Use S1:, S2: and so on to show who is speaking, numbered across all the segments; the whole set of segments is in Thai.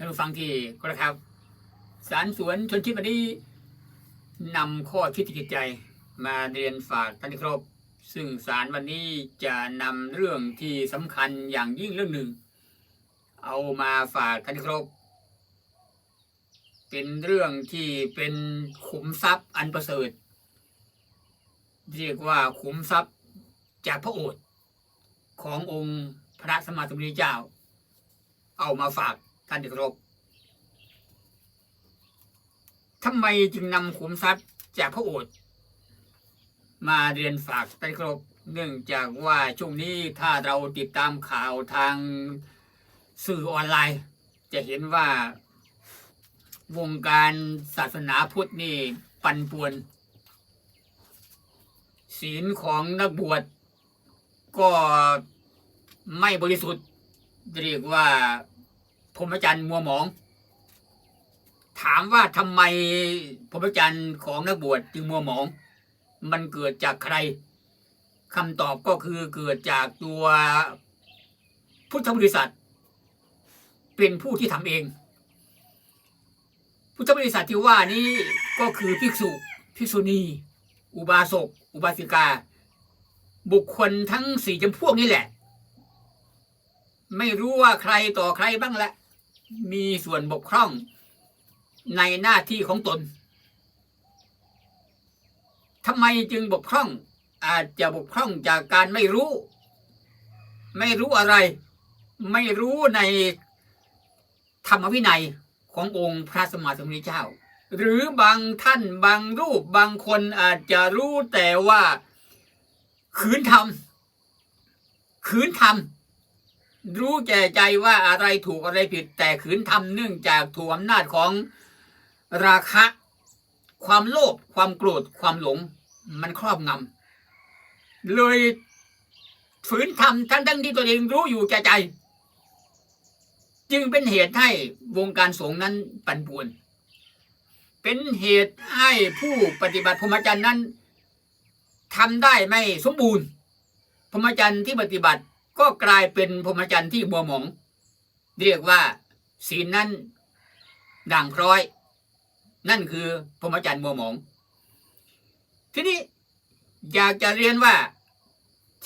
S1: ท่านผู้ฟังที่กระครับ สารสวนชนชิดวันนี้นำข้อคิดจิตใจมาเรียนฝากท่านครพซึ่งสารวันนี้จะนำเรื่องที่สำคัญอย่างยิ่งเรื่องหนึ่ง เอามาฝากท่านครพเป็นเรื่องที่เป็นขุมทรัพย์อันประเสริฐ เรียกว่าขุมทรัพย์จากพระโอษฐ์ขององค์พระสมมาสมุทรเจ้า เอามาฝาก ท่านที่เคารพทำไมจึงนำขุมทรัพย์จากพระโอษฐ์มาเรียนฝากท่านที่เคารพเนื่องจากว่าช่วงนี้ถ้าเราติดตามข่าวทางสื่อออนไลน์ จะเห็นว่าวงการศาสนาพุทธนี่ปั่นป่วน ศีลของนักบวชก็ไม่บริสุทธิ์เรียกว่า พรหมจรรย์มัวหมอง ถามว่าทำไมพรหมจรรย์ของนักบวชจึงมัวหมอง มันเกิดจากใครคำตอบก็คือเกิดจากตัวพุทธบริษัท เป็นผู้ที่ทำเอง พุทธบริษัทที่ว่านี้ก็คือภิกษุภิกษุณี อุบาสกอุบาสิกา บุคคลทั้งสี่จำพวกนี้แหละ ไม่รู้ว่าใครต่อใครบ้างละ มีส่วนบกพร่องในหน้าที่ของตนทำไมจึงบกพร่อง อาจจะบกพร่องจากการไม่รู้ ไม่รู้อะไร ไม่รู้ในธรรมวินัยขององค์พระสมมาสมุทรเจ้า หรือบางท่านบางรูปบางคนอาจจะรู้แต่ว่า ขืนทำขืนทำ รู้แก่ใจว่าอะไรถูกอะไรผิด แต่ขืนทำเนื่องจากถูกอำนาจของราคะ ความโลภความโกรธความหลง มันครอบงำเลยฝืนทำทั้งทั้งที่ตัวเองรู้อยู่แก่ใจ จึงเป็นเหตุให้วงการสงฆ์นั้นปั่นป่วน เป็นเหตุให้ผู้ปฏิบัติพรหมจรรย์นั้นทำได้ไม่สมบูรณ์พรหมจรรย์ที่ปฏิบัติ ก็กลายเป็นพรหมจรรย์ที่บัวหมอง เรียกว่าศีลนั้นด่างพร้อย นั่นคือพรหมจรรย์บัวหมอง ทีนี้อยากจะเรียนว่า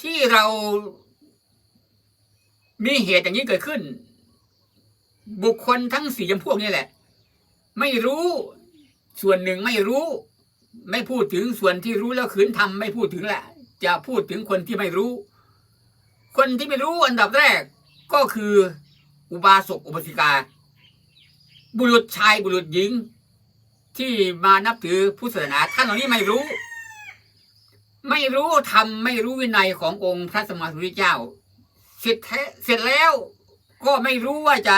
S1: ที่เรามีเหตุอย่างนี้เกิดขึ้น บุคคลทั้งสี่จำพวกนี่แหละ ไม่รู้ส่วนหนึ่งไม่รู้ ไม่พูดถึงส่วนที่รู้แล้วขืนทำไม่พูดถึงแหละ จะพูดถึงคนที่ไม่รู้ คนที่ไม่รู้อันดับแรกก็คือ อุบาสกอุบาสิกา บุรุษชายบุรุษหญิง ที่มานับถือพุทธศาสนาท่านเหล่านี้ไม่รู้ ไม่รู้ธรรมไม่รู้วินัยขององค์พระสมมาสมุทธเจ้า เสร็จเสร็จแล้วก็ไม่รู้ว่าจะ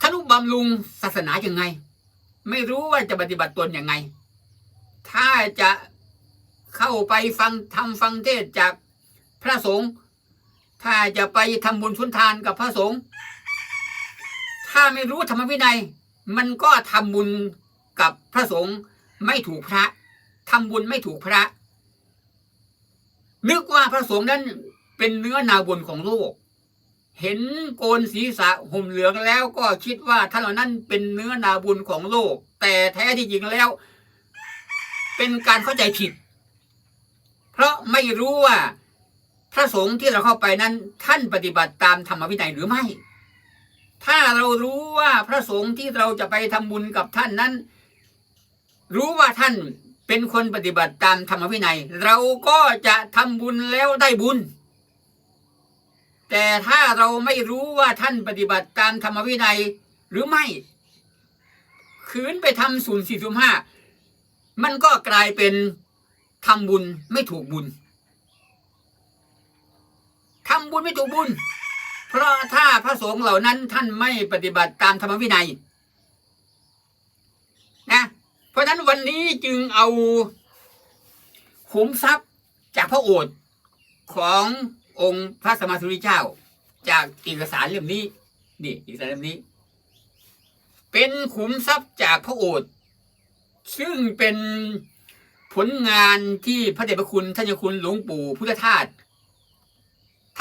S1: ทนุบำรุงศาสนาอย่างไง ไม่รู้ว่าจะปฏิบัติตนอย่างไง ถ้าจะเข้าไปฟังทำฟังเทศจาก พระสงฆ์ถ้าจะไปทำบุญชุนทานกับพระสงฆ์ถ้าไม่รู้ธรรมวินัย มันก็ทำบุญกับพระสงฆ์ไม่ถูกพระทำบุญไม่ถูกพระ นึกว่าพระสงฆ์นั้นเป็นเนื้อนาบุญของโลก เห็นโกนศีรษะห่มเหลืองแล้วก็คิดว่าท่านเหล่านั้นเป็นเนื้อนาบุญของโลก แต่แท้ที่จริงแล้ว เป็นการเข้าใจผิด เพราะไม่รู้ว่า พระสงฆ์ที่เราเข้าไปนั้น ท่านปฏิบัติตามธรรมวินัยหรือไม่ ถ้าเรารู้ว่าพระสงฆ์ที่เราจะไปทำบุญกับท่านนั้น รู้ว่าท่านเป็นคนปฏิบัติตามธรรมวินัย เราก็จะทำบุญแล้วได้บุญ แต่ถ้าเราไม่รู้ว่าท่านปฏิบัติตามธรรมวินัยหรือไม่ขืนไปทำศูนย์สี่ศูนย์ห้ามันก็กลายเป็นทำบุญไม่ถูกบุญ ทำบุญไม่ถูกบุญ เพราะถ้าพระสงฆ์เหล่านั้นท่านไม่ปฏิบัติตามธรรมวินัยนะเพราะฉะนั้นวันนี้จึงเอาขุมทรัพย์จากพระโอษฐ์ขององค์พระสมมาสุริเจ้า จากเอกสารเล่มนี้นี่เอกสารเล่มนี้ เป็นขุมทรัพย์จากพระโอษฐ์ซึ่งเป็นผลงานที่พระเดชพระคุณท่านเจ้าคุณหลวงปู่พุทธทาส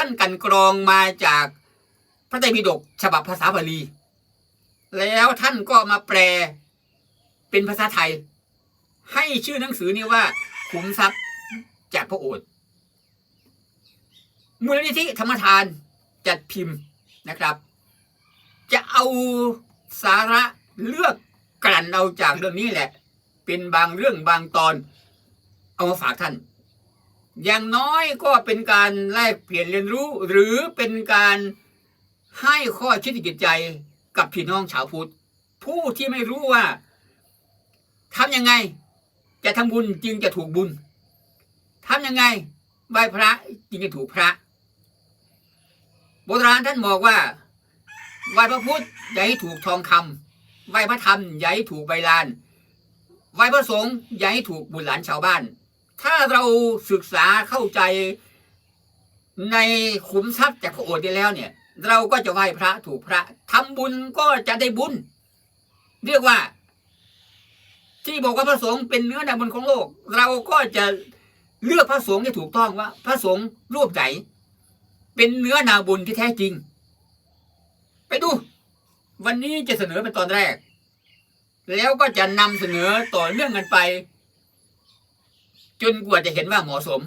S1: ท่านกันกรองมาจากพระไตรปิฎกฉบับภาษาบาลี แล้วท่านก็มาแปลเป็นภาษาไทย ให้ชื่อหนังสือนี้ว่า ขุมทรัพย์จากพระโอษฐ์มูลนิธิธรรมทานจัดพิมพ์นะครับ จะเอาสาระเลือกกลั่นเอาจากเรื่องนี้แหละ เป็นบางเรื่องบางตอน เอามาฝากท่าน อย่างน้อยก็เป็นการแลกเปลี่ยนเรียนรู้ หรือเป็นการให้ข้อคิดจิตใจกับพี่น้องชาวพุทธ ผู้ที่ไม่รู้ว่าทำยังไง จะทำบุญจึงจะถูกบุญทำยังไงไหว้พระจึงจะถูกพระ โบราณท่านบอกว่าไหว้พระพุทธอย่าให้ถูกทองคำไหว้พระธรรมอย่าให้ถูกใบลานไหว้พระสงฆ์อย่าให้ถูกบุญหลานชาวบ้าน ถ้าเราศึกษาเข้าใจในขุมทรัพย์จากพระโอษฐ์ได้แล้วเนี่ย เราก็จะไหว้พระถูกพระทำบุญก็จะได้บุญ เรียกว่า ที่บอกว่าพระสงฆ์เป็นเนื้อนาบุญของโลก เราก็จะเลือกพระสงฆ์ที่ถูกต้องว่า พระสงฆ์รูปไหนเป็นเนื้อนาบุญที่แท้จริง ไปดู วันนี้จะเสนอเป็นตอนแรก แล้วก็จะนำเสนอต่อเนื่องกันไป จนกว่าจะเห็นว่าเหมาะสม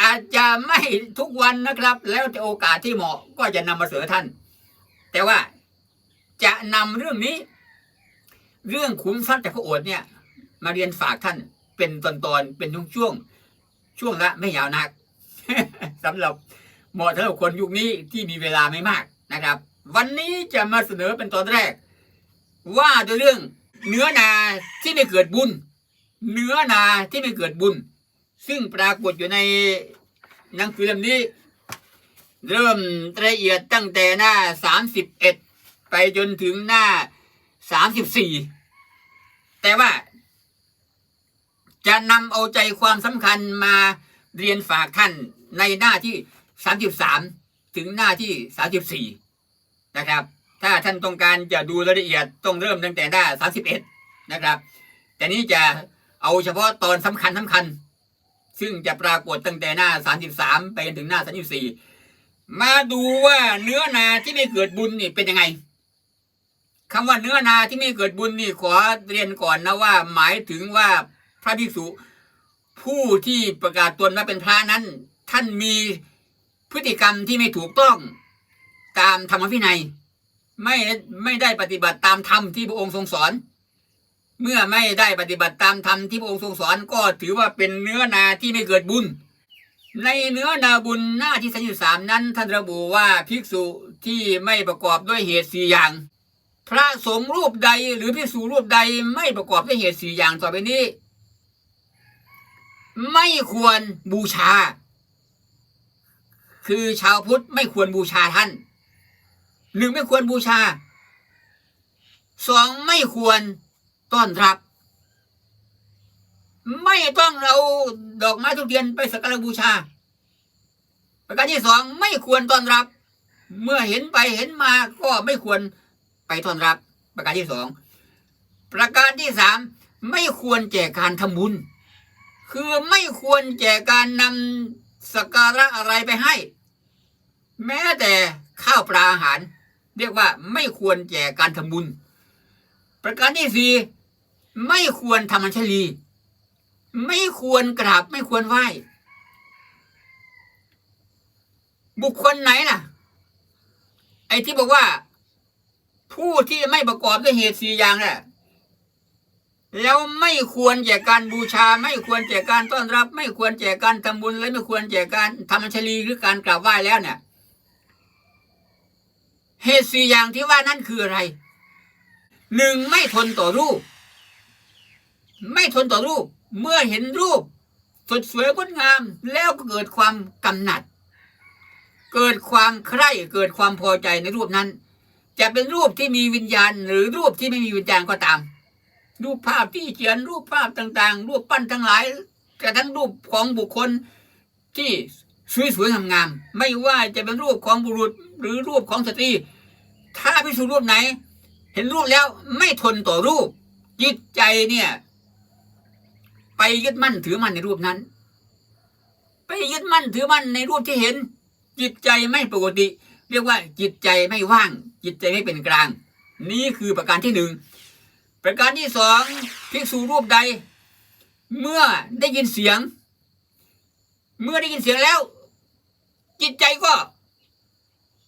S1: อาจจะไม่ทุกวันนะครับ แล้วโอกาสที่เหมาะก็จะนำมาเสนอท่าน แต่ว่าจะนำเรื่องนี้ เรื่องคุ้มทรัพย์จากพระโอษฐ์เนี่ย มาเรียนฝากท่านเป็นตอนๆเป็นช่วงๆช่วงละไม่ยาวนักสำหรับเหมาะสำหรับคนยุคนี้ที่มีเวลาไม่มากนะครับ วันนี้จะมาเสนอเป็นตอนแรก ว่าด้วยเรื่องเนื้อนาที่ไม่เกิดบุญ เนื้อนาที่ไม่เกิดบุญ ซึ่งปรากฏอยู่ในหนังสือเล่มนี้ เริ่มละเอียดตั้งแต่หน้าสามสิบเอ็ดไปจนถึงหน้าสามสิบสี่แต่ว่า จะนำเอาใจความสำคัญมาเรียนฝากท่านในหน้าที่สามสิบสามถึงหน้าที่สามสิบสี่นะครับ ถ้าท่านต้องการจะดูรายละเอียดต้องเริ่มตั้งแต่หน้าสามสิบเอ็ดนะครับ แต่นี้จะ เอาเฉพาะตอนสำคัญสำคัญ ซึ่งจะปรากฏตั้งแต่หน้าสามสิบสามไปจนถึงหน้าสามสิบสี่มาดูว่าเนื้อนาที่ไม่เกิดบุญนี่เป็นยังไงคำว่าเนื้อนาที่ไม่เกิดบุญนี่ขอเรียนก่อนนะว่า หมายถึงว่าพระภิกษุ ผู้ที่ประกาศตนว่าเป็นพระนั้น ท่านมีพฤติกรรมที่ไม่ถูกต้องตามธรรมวินัย ไม่ไม่ได้ปฏิบัติตามธรรมที่พระองค์ทรงสอน เมื่อไม่ได้ปฏิบัติตามธรรมที่พระองค์ทรงสอนก็ถือว่าเป็นเนื้อนาที่ไม่เกิดบุญ ในเนื้อนาบุญหน้าที่สามสามนั้นท่านระบุว่าภิกษุที่ไม่ประกอบด้วยเหตุสี่อย่าง พระสงฆ์รูปใดหรือภิกษุรูปใดไม่ประกอบด้วยเหตุสี่อย่างต่อไปนี้ ไม่ควรบูชา คือชาวพุทธไม่ควรบูชาท่านหนึ่งไม่ควรบูชาสองไม่ควร ต้อนรับ ไม่ต้องเอาดอกไม้ทุกเทียนไปสักการบูชา ประการที่สองไม่ควรต้อนรับ เมื่อเห็นไปเห็นมาก็ไม่ควรไปต้อนรับ ประการที่สองประการที่สามไม่ควรแจกการทำบุญ คือไม่ควรแจกการนำสักการะอะไรไปให้ แม้แต่ข้าวปลาอาหาร เรียกว่าไม่ควรแจกการทำบุญ ประการที่สี่ ไม่ควรทำอัญชลี ไม่ควรกราบไม่ควรไหว้ บุคคลไหนน่ะ ไอ้ที่บอกว่า ผู้ที่ไม่ประกอบด้วยเหตุสี่อย่างน่ะแล้วไม่ควรแจกการบูชา ไม่ควรแจกการต้อนรับ ไม่ควรแจกการทำบุญและไม่ควรแจกการทำอัญชลีหรือการกราบไหว้แล้วเนี่ยเหตุสี่อย่างที่ว่านั่นคืออะไรหนึ่งไม่ทนต่อรูป ไม่ทนต่อรูป เมื่อเห็นรูป สดสวยงดงาม แล้วก็เกิดความกำหนัด เกิดความใคร่เกิดความพอใจในรูปนั้น จะเป็นรูปที่มีวิญญาณ หรือรูปที่ไม่มีวิญญาณก็ตาม รูปภาพที่เขียนรูปภาพต่างๆ รูปปั้นทั้งหลายกระทั่งรูปของบุคคลที่สวยๆงามๆไม่ว่าจะเป็นรูปของบุรุษหรือรูปของสตรี ถ้าพิสูจน์รูปไหน เห็นรูปแล้วไม่ทนต่อรูป จิตใจเนี่ย ยึดมั่นถือมั่นในรูปนั้น ไปยึดมั่นถือมั่นในรูปที่เห็น จิตใจไม่ปกติ เรียกว่าจิตใจไม่ว่าง จิตใจไม่เป็นกลาง นี่คือประการที่หนึ่งประการที่สองภิกษุรูปใด เมื่อได้ยินเสียง เมื่อได้ยินเสียงแล้ว จิตใจก็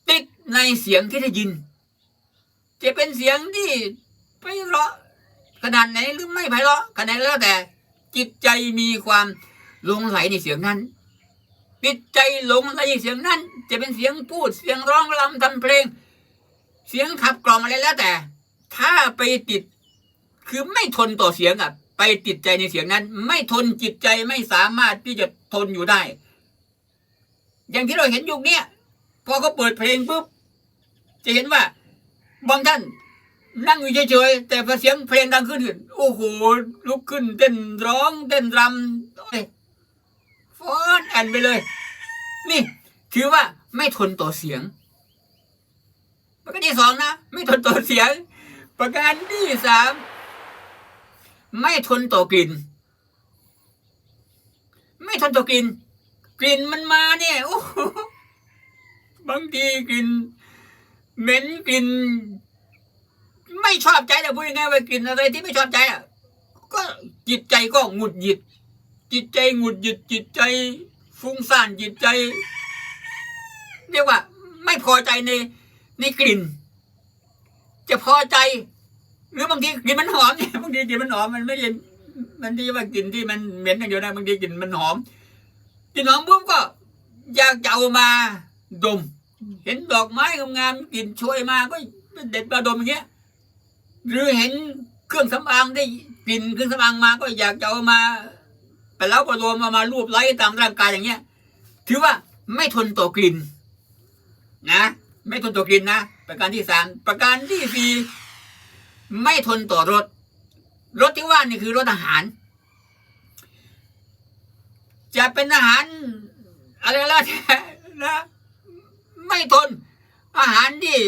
S1: ติดในเสียงที่ได้ยิน จะเป็นเสียงที่ไพเราะขนาดไหนหรือไม่ไพเราะขนาดไหนแล้วแต่ จิตใจมีความหลงไหลในเสียงนั้น จิตใจหลงไหลในเสียงนั้น จะเป็นเสียงพูดเสียงร้องรำทำเพลง เสียงขับกล่อมอะไรแล้วแต่ ถ้าไปติดคือไม่ทนต่อเสียงอะ ไปติดใจในเสียงนั้น ไม่ทนจิตใจไม่สามารถที่จะทนอยู่ได้ อย่างที่เราเห็นยุคเนี้ยพอเขาเปิดเพลงปุ๊บจะเห็นว่าบางท่าน นั่งอยู่เฉยๆแต่พอเสียงเพลงดังขึ้น โอ้โห ลุกขึ้นเต้นร้องเต้นรำโอ้ยฟ้อนแอนไปเลย นี่ ถือว่าไม่ทนต่อเสียง ประการที่สองนะ ไม่ทนต่อเสียง ประการที่สามไม่ทนต่อกลิ่น ไม่ทนต่อกลิ่น กลิ่นมันมาเนี่ยโอ้โหบางทีกลิ่นเหม็นกลิ่น ไม่ชอบใจแต่พูดยังไงว่ากลิ่นอะไรที่ไม่ชอบใจอะก็จิตใจก็หงุดหงิด จิตใจหงุดหงิดจิตใจ ฟุ้งซ่านจิตใจ เรียกว่า ไม่พอใจในในกลิ่น จะพอใจ หรือบางทีกลิ่นมันหอมเนี่ยบางทีกลิ่นมันหอมมันไม่ใช่มันที่ว่ากลิ่นที่มันเหม็นอย่างเดียวนะบางทีกลิ่นมันหอมกลิ่นหอมปุ๊บก็ อยากจะเอามาดม เห็นดอกไม้งามๆกลิ่นโชยมาก็เด็ดมาดมอย่างเงี้ย หรือเห็นเครื่องสำอางได้กลิ่นเครื่องสำอางมาก็อยากจะเอามาไปแล้วประโลมเอามารูปไล้ตามร่างกายอย่างเงี้ย ถือว่าไม่ทนต่อกลิ่น นะ ไม่ทนต่อกลิ่นนะ ประการที่สามประการที่สี่ไม่ทนต่อรสรสที่ว่านี่คือรสอาหาร จะเป็นอาหารอะไรแล้วแต่นะ ไม่ทนอาหารที่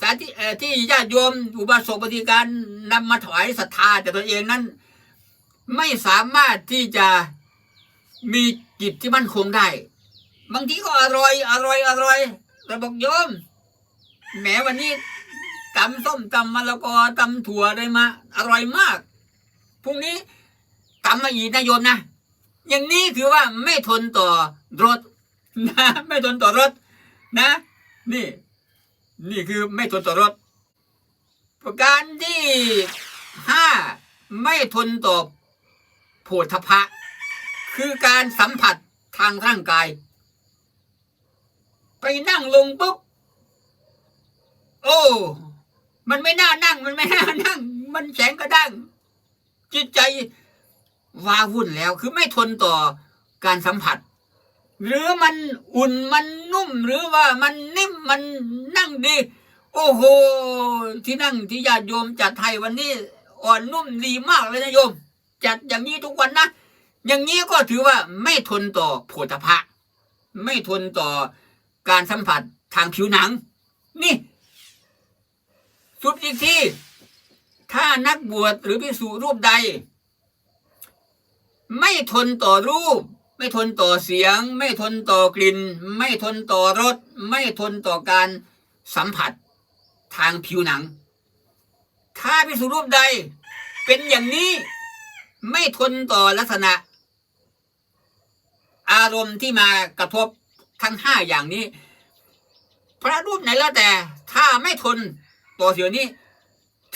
S1: สาธิที่ญาติโยมอุบาสกปฏิการนำมาถวายศรัทธาแต่ตัวเองนั้น ไม่สามารถที่จะมีจิตที่มั่นคงได้ บางทีก็อร่อย อร่อยอร่อยแต่บอกโยมแหมวันนี้ตำส้มตำมะละกอตำถั่วอะไรมา อร่อยมากพรุ่งนี้ตำมาอีกนะโยมนะอย่างนี้ถือว่าไม่ทนต่อรสนะไม่ทนต่อรสนะ นี่ นี่คือไม่ทนต่อรสประการที่ห้าไม่ทนต่อโผฏฐพะคือการสัมผัสทางร่างกาย ไปนั่งลงปุ๊บ โอ้ มันไม่น่านั่ง มันไม่น่านั่ง มันแข็งกระด้างจิตใจวาวุ่นแล้ว คือไม่ทนต่อการสัมผัส หรือมันอุ่นมันนุ่มหรือว่ามันนิ่มมันนั่งดี โอ้โห ที่นั่งที่ญาติโยมจัดไทยวันนี้อ่อนนุ่มดีมากเลยนะโยม จัดอย่างนี้ทุกวันนะอย่างนี้ก็ถือว่าไม่ทนต่อโผฏฐะไม่ทนต่อการสัมผัสทางผิวหนัง นี่ สุดอีกที่ ถ้านักบวชหรือพิสูรูปใด ไม่ทนต่อรูป ไม่ทนต่อเสียง ไม่ทนต่อกลิ่น ไม่ทนต่อรส ไม่ทนต่อการสัมผัสทางผิวหนัง ถ้าพิสูรูปใดเป็นอย่างนี้ไม่ทนต่อลักษณะ อารมณ์ที่มากระทบทั้งห้าอย่างนี้ พระรูปไหนแล้วแต่ถ้าไม่ทนต่อเสียงนี้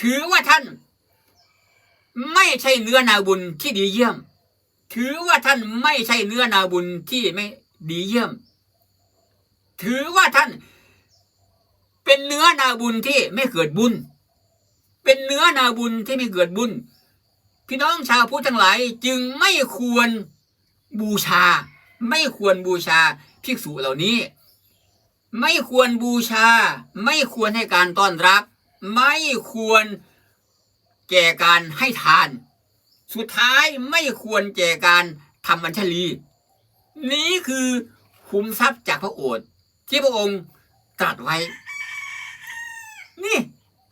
S1: ถือว่าท่าน ไม่ใช่เนื้อนาบุญที่ดีเยี่ยม ถือว่าท่านไม่ใช่เนื้อนาบุญที่ไม่ดีเยี่ยม ถือว่าท่าน เป็นเนื้อนาบุญที่ไม่เกิดบุญ เป็นเนื้อนาบุญที่ไม่เกิดบุญ พี่น้องชาวพุทธทั้งหลายจึงไม่ควรบูชา ไม่ควรบูชาภิกษุเหล่านี้ ไม่ควรบูชา ไม่ควรให้การต้อนรับ ไม่ควรแก่การให้ทาน สุดท้ายไม่ควรแก่การทำบัญชลี นี้คือคุมทรัพย์จากพระโอษฐ์ที่พระองค์ตรัสไว้ นี่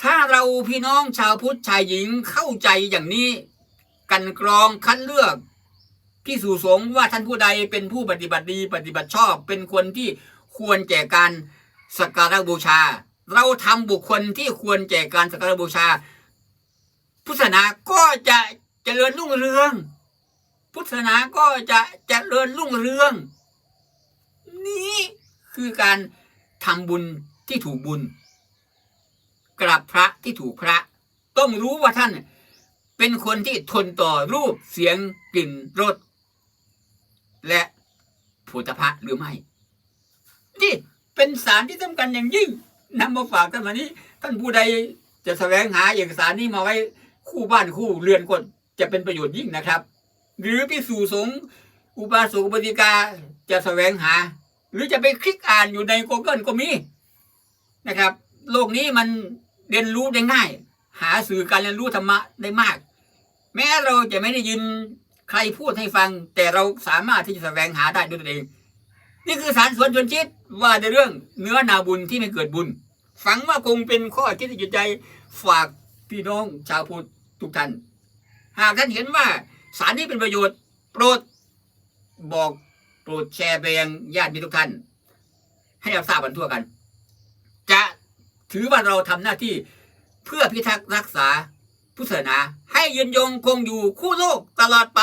S1: ถ้าเราพี่น้องชาวพุทธชายหญิงเข้าใจอย่างนี้ กันกรองคัดเลือกที่สู่สงว่าท่านผู้ใดเป็นผู้ปฏิบัติดีปฏิบัติชอบ เป็นคนที่ควรแก่การสักการะบูชา เราทำบุคคลที่ควรแก่การสักการะบูชา พุทธศาสนาก็จะ เจริญรุ่งเรือง พุทธศาสนาก็จะเจริญรุ่งเรือง นี่คือการทำบุญที่ถูกบุญ กราบพระที่ถูกพระ ต้องรู้ว่าท่านเป็นคนที่ทนต่อรูปเสียงกลิ่นรสและผลิตภัณฑ์หรือไม่ นี่เป็นสารที่สำคัญอย่างยิ่งนำมาฝากท่านวันนี้ ท่านผู้ใดจะแสวงหาเอกสารนี้มาไว้คู่บ้านคู่เรือนก็ จะเป็นประโยชน์ยิ่งนะครับ หรือพิสูสงอุบาสกอุบาสิกาจะแสวงหา หรือจะไปคลิกอ่านอยู่ใน Google ก็มีนะครับ โลกนี้มันเรียนรู้ได้ง่าย หาสื่อการเรียนรู้ธรรมะได้มาก แม้เราจะไม่ได้ยินใครพูดให้ฟัง แต่เราสามารถที่จะแสวงหาได้ด้วยตนเอง นี่คือสารสวนชวนชิดว่าในเรื่องเนื้อนาบุญที่ไม่เกิดบุญ ฝังว่าคงเป็นข้อคิดจิตใจฝากพี่น้องชาวพุทธทุกท่าน หากท่านเห็นว่าสารนี้เป็นประโยชน์ โปรดบอกโปรดแชร์ไปยังญาติมิตรทุกท่าน ให้เราทราบกันทั่วกัน จะถือว่าเราทำหน้าที่เพื่อพิทักษ์รักษาพุทธศาสนา ให้ยืนยงคงอยู่คู่โลกตลอดไป